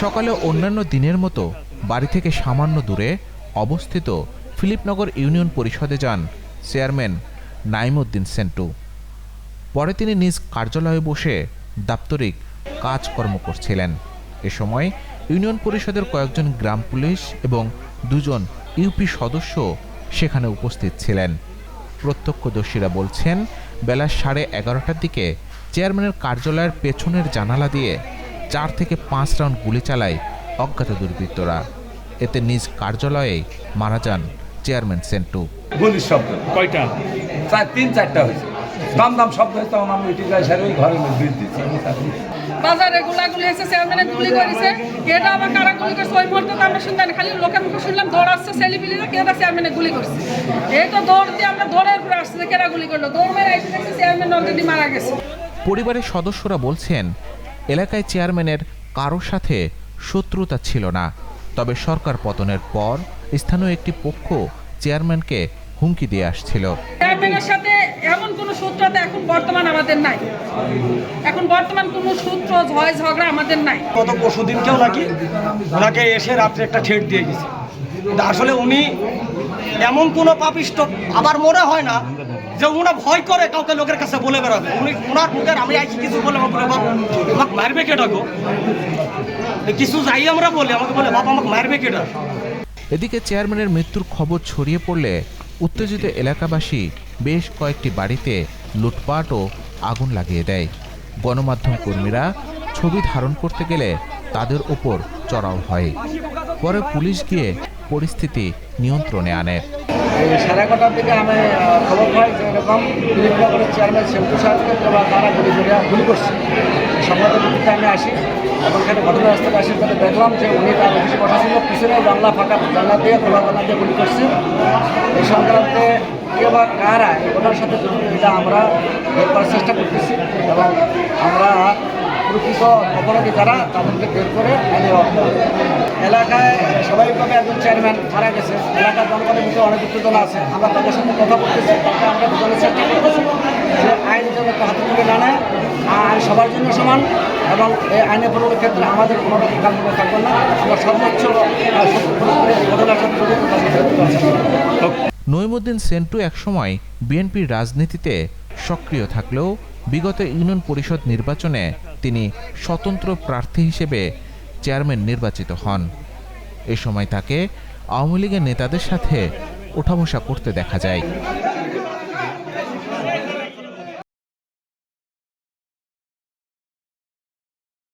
সকালে অন্যান্য দিনের মতো বাড়ি থেকে সামান্য দূরে অবস্থিত ফিলিপনগর ইউনিয়ন পরিষদে যান চেয়ারম্যান নাইমুদ্দিন সেন্টু। পরে তিনি নিজ কার্যালয়ে বসে দাপ্তরিক কাজকর্ম করছিলেন। এ সময় ইউনিয়ন পরিষদের কয়েকজন গ্রাম পুলিশ এবং দুজন ইউপি সদস্য সেখানে উপস্থিত ছিলেন। প্রত্যক্ষদর্শীরা বলছেন, বেলা সাড়ে এগারোটার দিকে চেয়ারম্যানের কার্যালয়ের পেছনের জানালা দিয়ে চার থেকে পাঁচ রাউন্ড গুলি চালায় অজ্ঞাত দুর্বৃত্তরা। এতে নিজ কার্যালয়ে মারা যান চেয়ারম্যান সেন্টু। গুলির শব্দ। কয়টা? চার তিন চারটা হয়েছে। দাম দাম শব্দ হয়েছে তখন আমি উঠে যাই ওই ঘরের মধ্যে দিচ্ছি বাজারে গুলাগুলি এসে চেয়ারম্যানে গুলি করেছে। এটা আবার কারা গুলি করছে? ওই মুহূর্তে তো আমরা শুনতাম খালি লোকের মুখে শুনলাম ছেলেপিলিরা কেটা চেয়ারম্যানে গুলি করছে? এই তো দৌড় দিয়ে আমরা দৌড়ের উপরে আসছে কেরা গুলি করল। দৌড় মেরে এসে দেখছি চেয়ারম্যান অলরেডি মারা গেছে। পরিবারের সদস্যরা বলছেন এলাকায় চেয়ারম্যানের কারোর সাথে শত্রুতা ছিল না। তবে সরকার পতনের পর স্থানীয় একটি পক্ষ চেয়ারম্যানকে হুমকি দিয়ে আসছিল। চেয়ারম্যানের সাথে এমন কোনো সূত্রতা এখন বর্তমান আমাদের নাই। এখন বর্তমান কোনো সূত্র ঝয় ঝগড়া আমাদের নাই। গত পরশু দিনকেও নাকি ওনাকে এসে রাত্রে একটা ঠেট দিয়ে গেছে। আসলে উনি এমন কোনো পাপিষ্ট আবার মনে হয় না যে ওনা ভয় করে কাউকে লোকের কাছে বলে বেড়াবে। উনি ওনার মুখের আমি আইছি, কিছু বলে বলে আমাকে মারবে কেটা গো? কিছু যাই আমরা বলি, আমাকে বলে বাপ আমাকে মারবে কেটা এদিকে চেয়ারম্যানের মৃত্যুর খবর ছড়িয়ে পড়লে উত্তেজিত এলাকাবাসী বেশ কয়েকটি বাড়িতে লুটপাট ও আগুন লাগিয়ে দেয়। গণমাধ্যম কর্মীরা ছবি ধারণ করতে গেলে তাদের ওপর চড়াও হয়। পরে পুলিশ গিয়ে পরিস্থিতি নিয়ন্ত্রণে আনে। সাড়ে এগারোটার দিকে আমি খবর পাই যে এরকম ফিলিপনগরের চেয়ারম্যান শেমটু সাহেবকে তারা গুলি করে গুলি করছে। সংবাদের ভিত্তিতে আমি আসি এবং এখানে ঘটনাস্থলে আসি তাহলে দেখলাম যে উনি তার অফিসে কথা ছিল পিছনে জানলা ফাঁকা, জানলা দিয়ে খোলা জানলা দিয়ে গুলি করছে। এই সংক্রান্তে কে বা কারা ঘটনার সাথে এটা আমরা বের করার চেষ্টা করতেছি এবং আমরা প্রকৃত অপরাধী যারা, তাদেরকে বের করে আইনে এলাকায় স্বাভাবিকভাবে একজন চেয়ারম্যান মারা গেছে। এলাকার জনগণের ভিতরে অনেক উত্তেজনা আছে। আমরা তাদের সাথে কথা বলতেছি আমরা বোঝানোর চেষ্টা করতেছি যে আইন যেন হাতে তুলে না আইন সবার জন্য সমান, এবং এই আইনের প্রয়োগের ক্ষেত্রে আমাদের কোনো রকম কার্যক্রম থাকবে না। আমরা সর্বোচ্চ ঘটনার সাথে। নইমুদ্দিন সেন্টু একসময় বিএনপির রাজনীতিতে সক্রিয় থাকলেও বিগত ইউনিয়ন পরিষদ নির্বাচনে তিনি স্বতন্ত্র প্রার্থী হিসেবে চেয়ারম্যান নির্বাচিত হন। এ সময় তাকে আওয়ামী লীগের নেতাদের সাথে ওঠাবসা করতে দেখা যায়।